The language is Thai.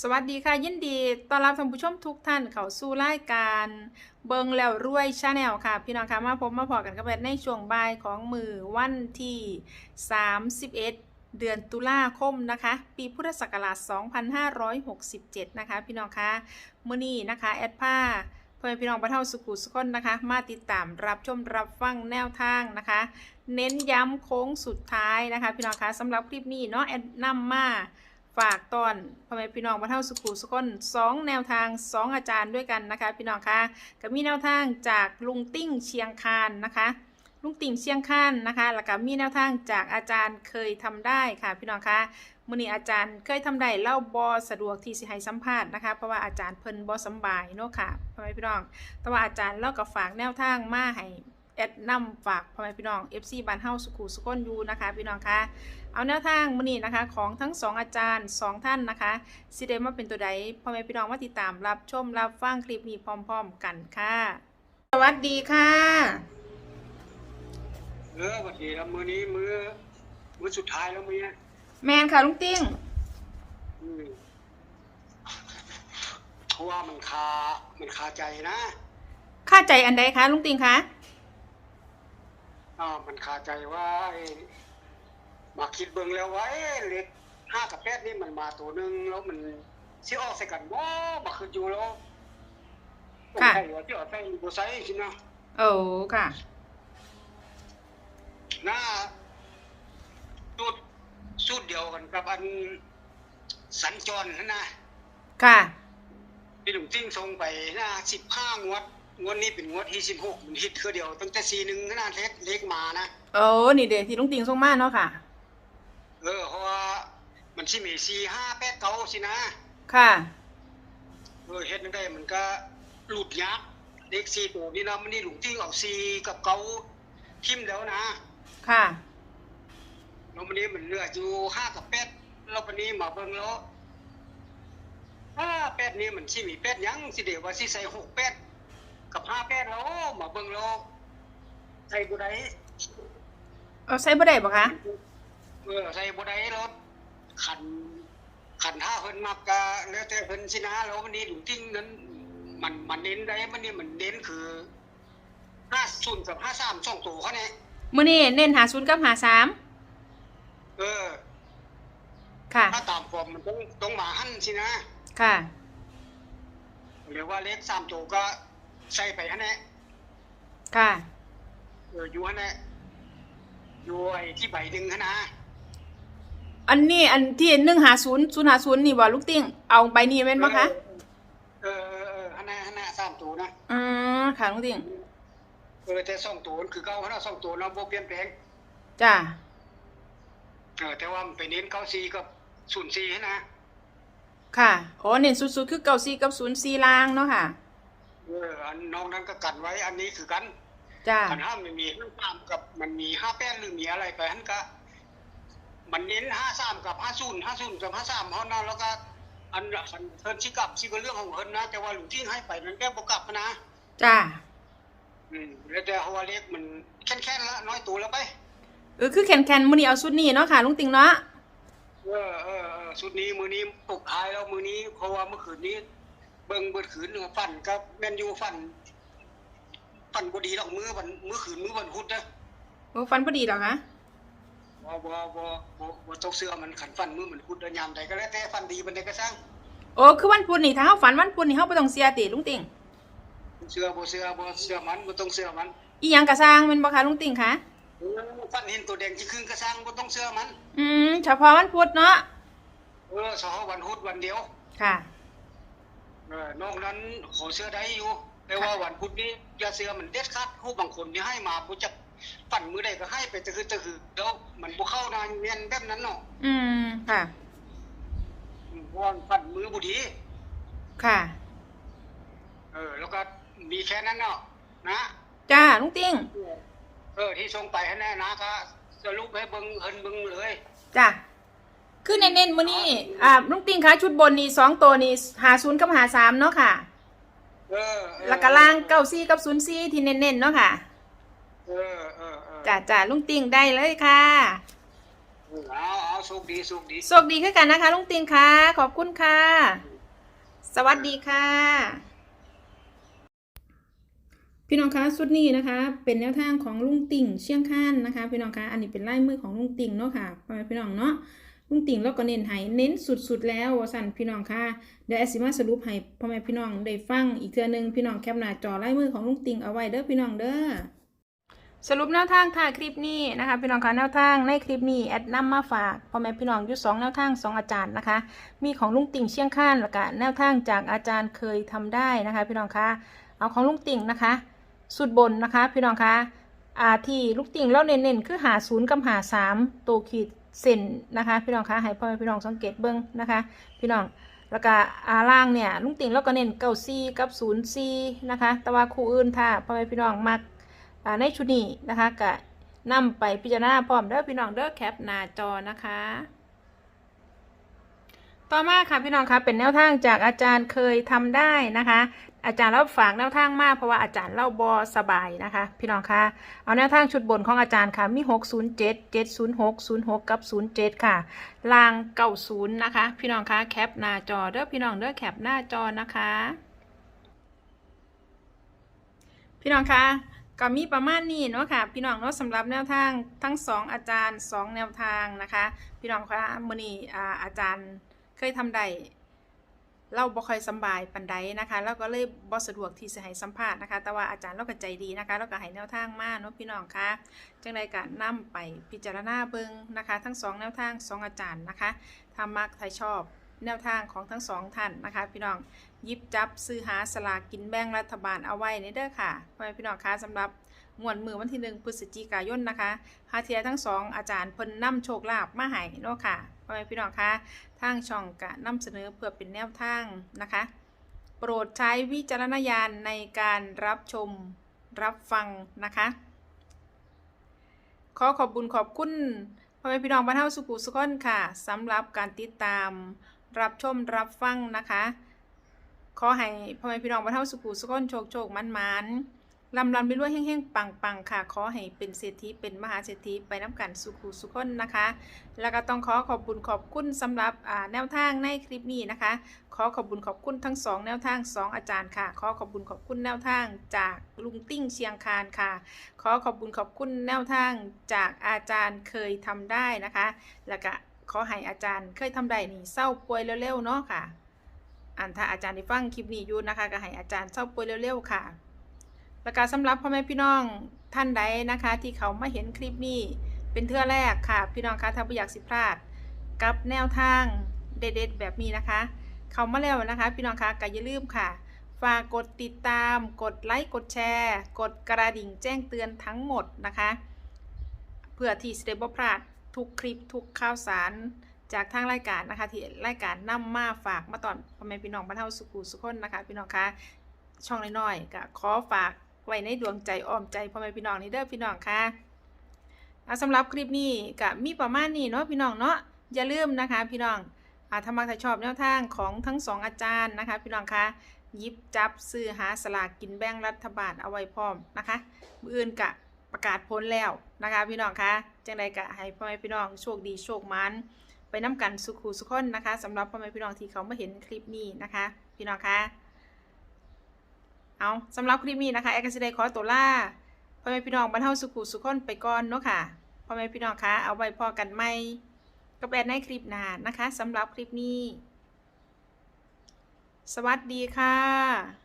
สวัสดีค่ะยินดีต้อนรับท่านผู้ชมทุกท่านเข้าสู่รายการเบิงแล้วรวยชาแนลค่ะ พี่น้องคะมาพบมาพอกันกับในช่วงบ่ายของมือวันที่ 31 เดือนตุลาคมนะคะ ปีพุทธศักราช 2567 นะคะ พี่น้องคะมื้อนี้นะคะ แอดผ้าเพื่อพี่น้องบรรเทาสุขุสุขนนะคะ มาติดตามรับชมรับฟังแนวทางนะคะ เน้นย้ำโค้งสุดท้ายนะคะ พี่น้องคะสำหรับคลิปนี้เนาะแอดนำมา ฝากตอนพ่อแม่พี่น้องมาเท่าสุขุสุคนสองแนวทางสองอาจารย์ด้วยกันนะคะ พี่น้องคะก็มีแนวทางจากลุงติ้งเชียงคานนะคะลุงติ่งเชียงคานนะคะ แล้วก็มีแนวทางจากอาจารย์เคยทำได้ค่ะ พี่น้องคะมื้อนี้อาจารย์เคยทำได้เล่าบอสะดวกที่สิให้สัมภาษณ์นะคะ เพราะว่าอาจารย์เพิ่นบอสบายเนาะค่ะพ่อแม่พี่น้อง แต่ว่าอาจารย์เล่ากับฝากแนวทางมาให้แอดนำฝากพ่อแม่พี่น้อง FC บ้านเฮาสุขุสุคนอยู่นะคะ พี่น้องคะ เอาแนวทางมื้อนี้นะคะ ของทั้งสองอาจารย์สองท่านนะคะสิได้มาเป็นตัวใดพ่อแม่พี่น้องมาติดตามรับชมรับฟังคลิปนี้พร้อมๆกันค่ะ สวัสดีค่ะ เออวันทีแล้วมือนี้มือมือสุดท้ายแล้วมือเนี้ยแมนค่ะลุงติ้งอืมเพราะว่ามันคา มันคาใจนะค่าใจอันใดคะลุงติ้งคะ อ่ามันคาใจว่าไอ้ มาคิดเบิ่งแล้วว่าเอ้เล็กห้ากับแปดนี่มันมาตัวหนึ่งแล้วมันสิออกใส่กันบ่มาขึ้นอยู่แล้วใช่ว่าที่ออกใส่บ่ใส่สินะโอ้ค่ะ หน้าสุดสุดเดียวกันกับอันสัญจรนั่นนะค่ะ พี่หนุ่มจิ้งส่งไปหน้าสิบห้างวด งวดนี้เป็นงวดที่สิบหกมันฮิตคือเดียวตั้งแต่สีหนึ่งหน้าเล็กเล็กมานะ โอ้นี่เด็ที่ลุงติ้งส่งมาเนาะค่ะ เออเพราะว่ามันสิมีสี่ห้าแปดเก้าสินะค่ะ เออเฮ็ดจังได้มันก็หลุดยักษ์เล็กสี่ตัวนี่นะมันนี่หลุงจิ้งเอาสี่กับเก้าทิมแล้วนะ ค่ะแล้ววันนี้มันเหลืออยู่ห้ากับแปดแล้ววันนี้มาเบิ่งแล้วห้าแปดนี่มันสิมีแปดหยังสิเดี๋ยวว่าสิใส่หกแปดกับห้าแปดแล้วมาเบิ่งแล้วใส่บุได้เอาใส่บ่ได้บ่คะ เออใส่บ่ได้รถขันขันท่าเพิ่นมักก็แล้วแต่เพิ่นสินะแล้ววันนี้ดูทิ้งนั้น มันมันเน้นได้มันนี่มันเน้นคือ50กับ53สองตัวเขาเนี่ยมื้อนี้เน้นหาศูนย์กับหาสามเออ ค่ะ ถ้าตามฟอร์มมันต้องต้องมาหั่นสินะ ค่ะหรือว่าเลขสามตัวก็ใส่ไปหั่นแหละค่ะ เอออยู่หั่นแหละอยู่ไอ้ที่ใบหนึงหั่นนะ อันนี้อันที่หนึ่งหาศูนย์ศูนย์หาศูนย์นี่บ่ลุงติ้งเอาใบนี้แม่นบ่คะเออเออเออหั่นน่ะหั่นน่ะสามตัวนะอืมค่ะลุงติ้งเออแต่สองตัวมันคือเก่าหั่นน่ะสองตัวเนาะบ่เปลี่ยนแปลงจ้าเออแต่ว่ามันไปเน้นเก้าซีกับศูนย์ซีนะค่ะอ๋อเน้นสุดๆคือเก้าสี่กับศูนย์สี่ล่างเนาะค่ะเอออันน้องนั้นก็กันไว้อันนี้คือกันจ้าขันห้ามมันมีห้าสามกับมันมีห้าแป้นหรือมีอะไรไปฮันก็ มันเน้นห้าสามกับห้าศูนย์ห้าศูนย์กับห้าสามเท่านั้นแล้วก็อันอันเพิ่นชิกลับชิก็เรื่องของเพิ่นนะ แต่ว่าหลวงที่ให้ไปนั้นแก้บกลับนะจ้าอืมแล้วแต่หัวเล็กมันแค่นแค่นละน้อยตัวแล้วไปเออคือแคนแคนๆมื้อนี้เอาชุดนี้เนาะค่ะลุงติงเนาะเออเออเออสุดนี้มือนี้ปลุกท้ายแล้วมือนี้เพราะว่าเมื่อคืนนี้ เบิ่งเบิดคืนหนึ่งฟันกับแมนยูฟันฟันบ่ดีดอกมือวันมือคืนมือวันพุธนะโอ้ฟันพอดีเหรอคะ บ่บ่บ่บ่บ่ตกเสื้อมันขันฟันมือเหมือนพุธเดินยามใดก็แล้วแต่ฟันดีบันใดก็สร้างโอ้คือวันพุธนี่ถ้าเฮาฝันวันพุธนี่เฮาบ่ต้องเสียติลุงติงเสื้อบ่เสื้อบ่เสื้อมันบ่ต้องเสื้อมัน อีหยังก็สร้างแม่นบ่คะลุงติงคะเออฟันเห็นตัวแดงที่ครึ่งก็สร้างบ่ต้องเสื้อมัน อืมเฉพาะวันพุธเนาะเออเฉพาะวันพุธวันเดียว ค่ะเออนอกนั้นขอเสื้อได้อยู่แต่ว่าวันพุธนี้อย่าเสื้อมันเด็ดขาดผู้บางคนนี่ให้มาบ่จัก ฟันมือใดก็ให้ไปแต่คือแต่คือแล้วมันบ่เข้านะเมียนแบบนั้นเนาะอืมค่ะอืมเพราะว่าฟันมือบุดี ค่ะ เออ แล้วก็มีแค่นั้นเนาะนะจ้าลุงติงเออที่ส่งไปให้แน่นะก็สรุปให้เบิ้งเฮินเบิ้งเลย จ้าคือเน้นๆมื้อนี้อ่าลุงติงคะชุดบนนี่สองตัวนี่50กับ53เนาะค่ะเออเออแล้วก็ล่าง94กับ04ที่เน้นๆเนาะค่ะ เออเออเออจ้าจ้าลุงติงได้เลยค่ะ เอเอาเอาโชคดีโชคดีโชคดีขึ้นกันนะคะลุงติงค่ะ ขอบคุณค่ะ สวัสดีค่ะ พี่น้องคะสุดนี้นะคะ เป็นแนวทางของลุงติ่งเชียงคานนะคะ พี่น้องคะอันนี้เป็นลายมือของลุงติ่งเนาะค่ะพ่อแม่พี่น้องเนาะลุงติ่งแล้วก็เน้นให้เน้นสุดๆแล้วว่าสั่นพี่น้องค่ะเดี๋ยวแอสซิมาสรุปให้พ่อแม่พี่น้องได้ฟังอีกเทื่อหนึงพี่น้องแคปหน้าจอลายมือของลุงติ่งเอาไว้เด้อพี่น้องเด้อ สรุปแนวทางถ่ายคลิปนี้นะคะพี่น้องคะแนวทางในคลิปนี้แอดนำมาฝากพ่อแม่พี่น้องอยู่สองแนวทางสองอาจารย์นะคะ มีของลุงติ่งเชียงคานแล้วก็แนวทางจากอาจารย์เคยทำได้นะคะ พี่น้องคะเอาของลุงติ่งนะคะ สุดบนนะคะ พี่น้องคะอาที่ลูกติ่งแล้วเน้นๆคือหาศูนย์กับหาสามตัวขีดเส้นนะคะ พี่น้องคะให้พ่อแม่พี่น้องสังเกตเบิ้งนะคะ พี่น้องแล้วก็อาล่างเนี่ยลุงติ่งแล้วก็เน้นเก้าซีกับศูนย์ซีนะคะ แต่ว่าคู่อื่นถ้าพ่อแม่พี่น้องมัก ในชุดนี้นะคะก็นำไปพิจารณาพร้อมเด้อพี่น้องเด้อแคปหน้าจอนะคะ ต่อมาค่ะพี่น้องคะเป็นแนวทางจากอาจารย์เคยทำได้นะคะ อาจารย์เล่าฝากแนวทางมากเพราะว่าอาจารย์เล่าบอสบายนะคะ พี่น้องคะเอาแนวทางชุดบนของอาจารย์ค่ะมี607 706 06กับ07ค่ะลาง90นะคะ พี่น้องคะแคปหน้าจอเด้อพี่น้องเด้อแคปหน้าจอนะคะ พี่น้องคะ ก็มีประมาณนี้เนาะค่ะพี่น้องเนาะสำหรับแนวทางทั้งสองอาจารย์สองแนวทางนะคะ พี่น้องคะมื้อนี้อ่าอาจารย์เคยทำได้เราบ่ค่อยสบายปันใดนะคะแล้วก็เลยบ่สะดวกที่จะให้สัมภาษณ์นะคะ แต่ว่าอาจารย์เราก็ใจดีนะคะแล้วก็ให้แนวทางมาเนาะพี่น้องคะจังใดก็นำไปพิจารณาเบิ่งนะคะ ทั้งสองแนวทางสองอาจารย์นะคะถ้ามักถ้าชอบ แนวทางของทั้งสองท่านนะคะ พี่น้องยิบจับซื้อหาสลากกินแบ่งรัฐบาลเอาไว้ในเด้อค่ะพ่อแม่พี่น้องคะสำหรับงวดมือวันที่หนึ่งพฤศจิกายนนะคะหาเทียทั้งสองอาจารย์เพิ่นนำโชคลาภมาให้เนาะค่ะพ่อแม่พี่น้องคะทางช่องกะนำเสนอเพื่อเป็นแนวทางนะคะ โปรดใช้วิจารณญาณในการรับชมรับฟังนะคะขอขอบบุญขอบคุณพ่อแม่พี่น้องบ้านเฮาสุขุสุขนค่ะสำหรับการติดตาม รับชมรับฟังนะคะ ขอให้พ่อแม่พี่น้องบ้านเฮาสุขุสุขนโชคโชคมันมันลำลำไปรวยแห้งๆปังปังๆค่ะ ขอให้เป็นเศรษฐีเป็นมหาเศรษฐีไปน้ำกันสุขุสุขนนะคะ แล้วก็ต้องขอขอบคุณขอบคุณสำหรับแนวทางในคลิปนี้นะคะ ขอขอบคุณขอบคุณทั้งสองแนวทางสองอาจารย์ค่ะ ขอขอบคุณขอบคุณแนวทางจากลุงติ้งเชียงคานค่ะ ขอขอบคุณขอบคุณแนวทางจากอาจารย์เคยทำได้นะคะ แล้วก็ ขอให้อาจารย์เคยทำได้นี่เศร้าป่วยเร็วๆเนาะค่ะ อันถ้าอาจารย์ได้ฟังคลิปนี้อยู่นะคะ ก็ให้อาจารย์เศร้าป่วยเร็วๆค่ะแล้วก็สำหรับพ่อแม่พี่น้องท่านใดนะคะ ที่เขามาเห็นคลิปนี้เป็นเทื่อแรกค่ะ พี่น้องคะถ้าไม่อยากสิพลาด กับแนวทางเด็ดๆแบบนี้นะคะ เขามาแล้วนะคะ พี่น้องคะก็อย่าลืมค่ะฝากกดติดตาม กดไลค์ กดแชร์ กดกระดิ่งแจ้งเตือนทั้งหมดนะคะ เพื่อที่จะได้บ่พลาด ทุกคลิปทุกข่าวสารจากทางรายการนะคะที่รายการนำมาฝากมาตอนพ่อแม่พี่น้องบ้านเฮาสุขุสุขคนนะคะ พี่น้องคะช่องน้อยๆก็ขอฝากไว้ในดวงใจอ้อมใจพ่อแม่พี่น้องนี่เด้อพี่น้องคะ่ะสำหรับคลิปนี้ก็มีประมาณนี้เนาะพี่น้องเนาะอย่าลืมนะคะ พี่น้องอาถ้ามักถ้าชอบแนวทางของทั้งสองอาจารย์นะคะ พี่น้องคะยิบจับซื้อหาสลากกินแบ่งรัฐบาลเอาไว้พร้อมนะคะมืออื่นกะ ประกาศพ้นแล้วนะคะพี่น้องคะจังใดกะให้พ่อแม่พี่น้องโชคดีโชคมันไปน้กันสุขุสุขคนนะคะสำหรับพ่อแม่พี่น้องที่เขามาเห็นคลิปนี้นะคะ พี่น้องคะเอาสำหรับคลิปนี้นะคะแอร์กสิได้ขอตัวล่าพ่อแม่พี่น้องบรรเทาสุขุสุขคนไปก่อนเนาะค่ะพ่อแม่พี่น้องคะเอาไว้พอกันไหมกับแอดในคลิปหน้านะคะสำหรับคลิปนี้ สวัสดีค่ะ